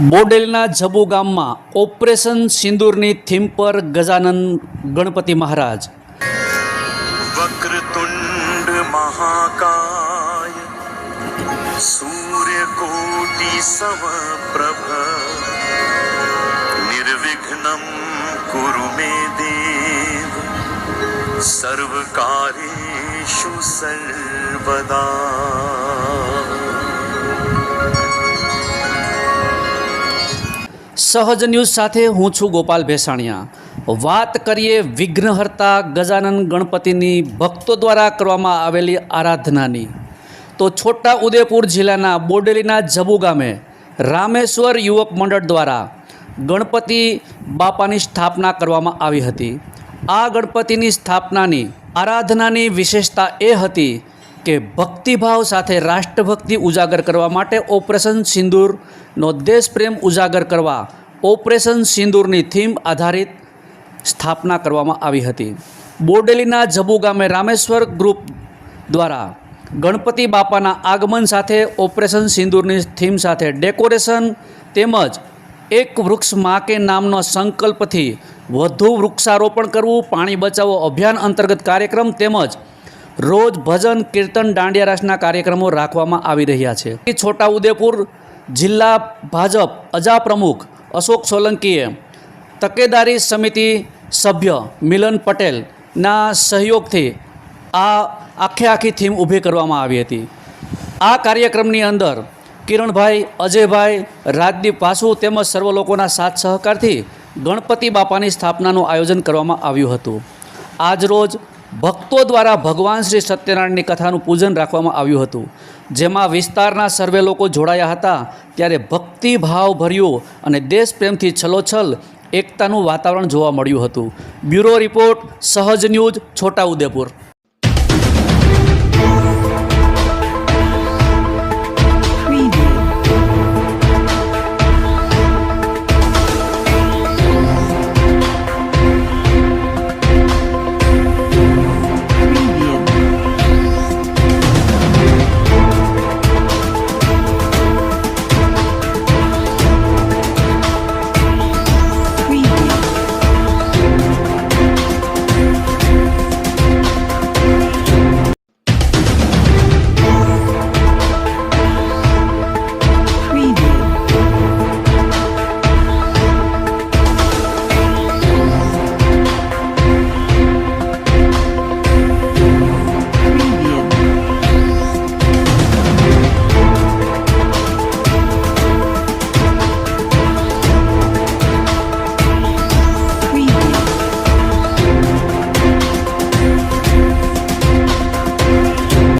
બોડેલના જબુ ગામમાં ઓપરેશન સિંદૂરની થીમ પર ગજાનંદ ગણપતિ મહારાજ. વક્રતુંડ મહાકાય, સૂર્યકોટિ સમપ્રભ, નિર્વિઘ્નમ કુરુ મે દેવ, સર્વકારેષુ સર્વદા। સહજ ન્યૂઝ સાથે હું છું ગોપાલ ભેસાણિયા. વાત કરીએ વિઘ્નહર્તા ગજાનન ગણપતિની ભક્તો દ્વારા કરવામાં આવેલી આરાધનાની. તો છોટા ઉદેપુર જિલ્લાના બોડેલીના જબુ ગામે રામેશ્વર યુવક મંડળ દ્વારા ગણપતિ બાપાની સ્થાપના કરવામાં આવી હતી. આ ગણપતિની સ્થાપનાની આરાધનાની વિશેષતા એ હતી કે ભક્તિભાવ સાથે રાષ્ટ્રભક્તિ ઉજાગર કરવા માટે ઓપરેશન સિંદૂરનો દેશપ્રેમ ઉજાગર કરવા ઓપરેશન સિંદૂરની થીમ આધારિત સ્થાપના કરવામાં આવી હતી. બોડેલીના જબુ ગામે રામેશ્વર ગ્રુપ દ્વારા ગણપતિ બાપાના આગમન સાથે ઓપરેશન સિંદૂરની થીમ સાથે ડેકોરેશન તેમજ એક વૃક્ષ માકે નામનો સંકલ્પથી વધુ વૃક્ષારોપણ કરવું, પાણી બચાવો અભિયાન અંતર્ગત કાર્યક્રમ તેમજ રોજ ભજન, કીર્તન, દાંડિયા રાસના કાર્યક્રમો રાખવામાં આવી રહ્યા છે. છોટાઉદેપુર જિલ્લા ભાજપ અજા પ્રમુખ અશોક સોલંકીએ તકેદારી સમિતિ સભ્ય મિલન પટેલના સહયોગથી આ આખે આખી થીમ ઊભી કરવામાં આવી હતી. આ કાર્યક્રમની અંદર કિરણભાઈ, અજયભાઈ, રાજદીપ વાસુ તેમજ સર્વ લોકોના સાથ સહકારથી ગણપતિ બાપાની સ્થાપનાનું આયોજન કરવામાં આવ્યું હતું. આજરોજ ભક્તો દ્વારા ભગવાન શ્રી સત્યનારાયણની કથાનું પૂજન રાખવામાં આવ્યું હતું. જેમાં વિસ્તારના સર્વે લોકો જોડાયા હતા. ત્યારે ભક્તિભાવ ભર્યો અને દેશપ્રેમથી છલોછલ એકતાનું વાતાવરણ જોવા મળ્યું હતું. Bureau report, Sahaj news, Chhotaudepur.